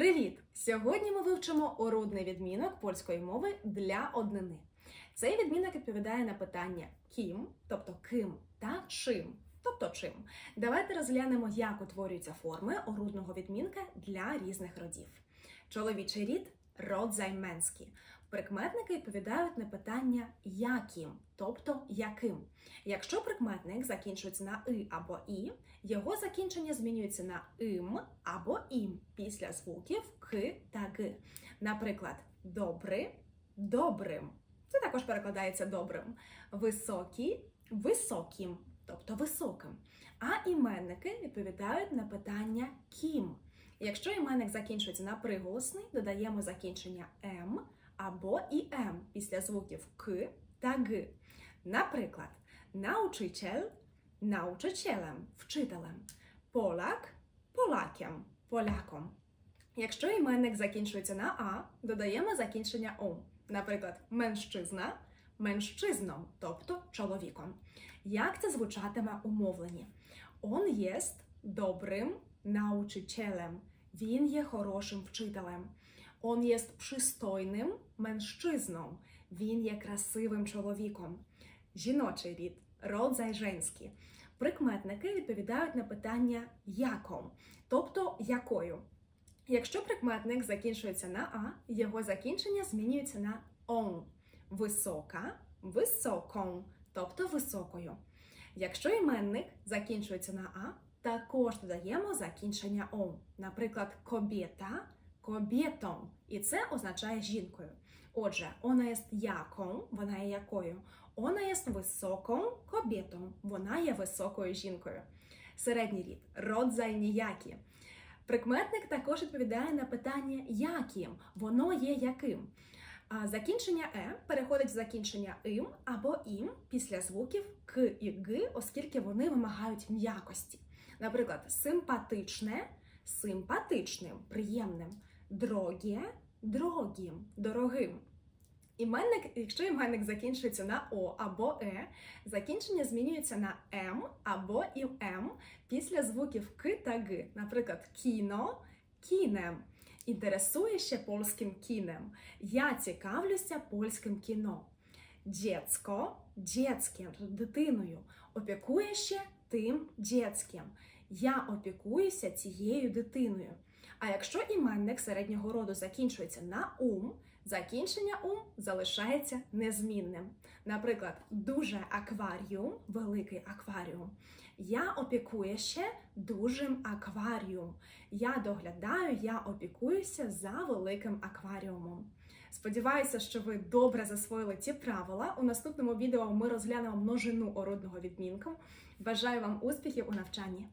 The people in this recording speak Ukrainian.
Привіт! Сьогодні ми вивчимо орудний відмінок польської мови для однини. Цей відмінок відповідає на питання ким, тобто ким, та чим, тобто чим. Давайте розглянемо, як утворюються форми орудного відмінка для різних родів. Чоловічий рід род займенський. Прикметники відповідають на питання яким, тобто яким. Якщо прикметник закінчується на и або і, його закінчення змінюється на им або ім після звуків к та г. Наприклад, добрий добрим. Це також перекладається добрим. Високий високим, тобто високим. А іменники відповідають на питання ким. Якщо іменник закінчується на приголосний, додаємо закінчення м або і м після звуків к та г. Наприклад, научитель научителем, вчителем, полак полакем, поляком. Якщо іменник закінчується на а, додаємо закінчення о. Наприклад, менщизна менщизном, тобто чоловіком. Як це звучатиме у мовленні? Он єст добрим научителем. Він є хорошим вчителем. Он єст пристойним менщизном. Він є красивим чоловіком. Жіночий рід, родзай женський. Прикметники відповідають на питання яком, тобто якою. Якщо прикметник закінчується на а, його закінчення змінюється на он. Висока, високом, тобто високою. Якщо іменник закінчується на а, також додаємо закінчення он. Наприклад, кобєта кобєтом. І це означає жінкою. Отже, вона є яком, вона є якою. Вона є високом кобєтом, вона є високою жінкою. Середній рід родзай ніякі. Прикметник також відповідає на питання яким, воно є яким. А закінчення е переходить в закінчення им або ім після звуків к і г, оскільки вони вимагають м'якості. Наприклад, симпатичне симпатичним, приємним, дроге дрогім, дорогим. Іменник, якщо іменник закінчується на О або Е, закінчення змінюється на М або і М після звуків К та Г. Наприклад, кіно кінем. Інтересує ще польським кінем. Я цікавлюся польським кіно. Дєцько дєцьким, дитиною. Опікує ще тим дєцьким. Я опікуюся цією дитиною. А якщо іменник середнього роду закінчується на ум, закінчення ум залишається незмінним. Наприклад, дуже акваріум, великий акваріум. Я опікую ще дужим акваріум. Я доглядаю, я опікуюся за великим акваріумом. Сподіваюся, що ви добре засвоїли ці правила. У наступному відео ми розглянемо множину орудного відмінку. Бажаю вам успіхів у навчанні!